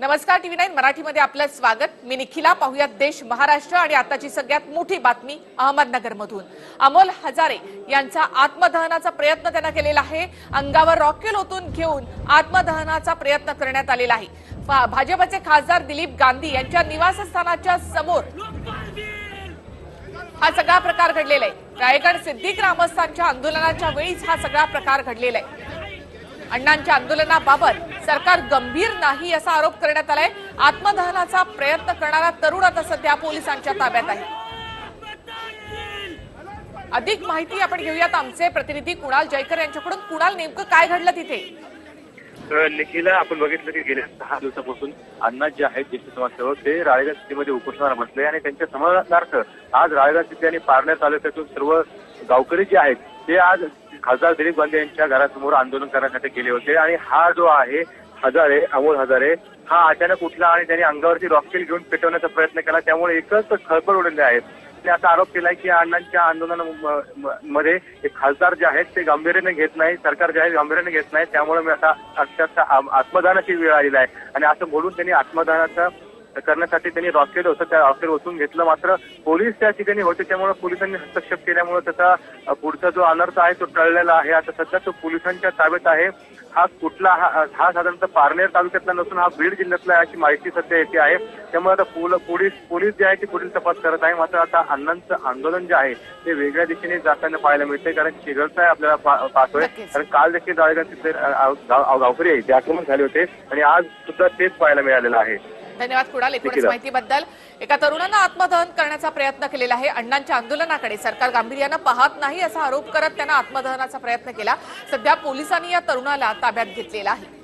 नमस्कार TV nine मराठीमध्ये आपलं स्वागत. मी निखिला पाहुयात देश महाराष्ट्र आणि आताची सगळ्यात मोठी बातमी अहमदनगरमधून. अमोल हजारे यांचा आत्मदहनाचा प्रयत्न त्यांना केलेला आहे. अंगावर रॉकेल ओतून घेऊन आत्मदहनाचा प्रयत्न करण्यात आलेला आहे. भाजपचे खासदार दिलीप गांधी यांच्या निवासस्थानाच्या समोर हा सगळा प्रकार घडलेला आहे. रायगड सिद्धी ग्रामस्थांच्या आंदोलनाच्या वेळीच हा सगळा प्रकार घडलेला आहे. अण्णांच्या आंदोलनाबाबत सरकार गंभीर नाही असा आरोप करण्यात आलाय. आत्मदहनाचा प्रयत्न करणारा तरुण आता सध्या पोलिसांच्या ताब्यात आहे. अधिक माहिती आपण घेऊयात. आमचे प्रतिनिधी कुणाल जयकर यांच्याकडून. कुणाल नेमकं काय घडलं तिथे? निखिला आपण बघितलं की गेल्या सहा दिवसापासून अण्णा जे आहेत ज्येष्ठ समाजसेवक ते राळेगाव सिटीमध्ये उपोषणाला बसले आणि त्यांच्या समाधानार्थ आज राळेगाव सिटी आणि पारण्या तालुक्यातून सर्व गावकरी जे आहेत ते आज खासदार दिलीप गांधी यांच्या घरासमोर आंदोलन करण्यासाठी गेले होते. आणि हा जो आहे हजारे अमोल हजारे हा अचानक उठला आणि त्यांनी अंगावरती रॉकेल घेऊन पेटवण्याचा प्रयत्न केला. त्यामुळे एकच खळबळ उडलेले आहेत त्यांनी आता आरोप केलाय की अण्णांच्या आंदोलनामध्ये खासदार जे आहेत ते गांभीर्याने घेत नाही सरकार जे आहे गांभीर्याने घेत नाही. त्यामुळे मी आता अक्षरशः आत्मदानाची वेळ आलेला आहे. आणि असं बोलून त्यांनी आत्मदानाचा करण्यासाठी त्यांनी रॉकेट होतं. त्या रॉकेट ओतून घेतलं मात्र पोलीस त्या ठिकाणी होते. त्यामुळे पोलिसांनी हस्तक्षेप केल्यामुळे त्याचा पुढचा जो अनर्थ आहे तो टळलेला आहे. आता सध्या तो पोलिसांच्या ताब्यात आहे. हा कुठला हा हा साधारणतः पारनेर तालुक्यातला नसून हा बीड जिल्ह्यातला आहे अशी माहिती सध्या येते आहे. त्यामुळे आता पोल- पोलीस पोलीस जे आहे ते पुढील तपास करत आहे. मात्र आता अण्णांचं आंदोलन जे आहे ते वेगळ्या दिशेने जाताना पाहायला मिळते कारण शिगळचा आहे आपल्याला पाहतोय. कारण काल देखील गावकरी आहे ते आक्रमण झाले होते. आणि आज सुद्धा तेच पाहायला मिळालेलं आहे. धन्यवाद कुणाल एकूणच. माहितीबद्दल. एका तरुणानं आत्मदहन करण्याचा प्रयत्न केलेला आहे. अण्णांच्या आंदोलनाकडे सरकार गांभीर्यानं पाहत नाही असा आरोप करत त्यांना आत्मदहनाचा प्रयत्न केला. सध्या पोलिसांनी या तरुणाला ताब्यात घेतलेला आहे.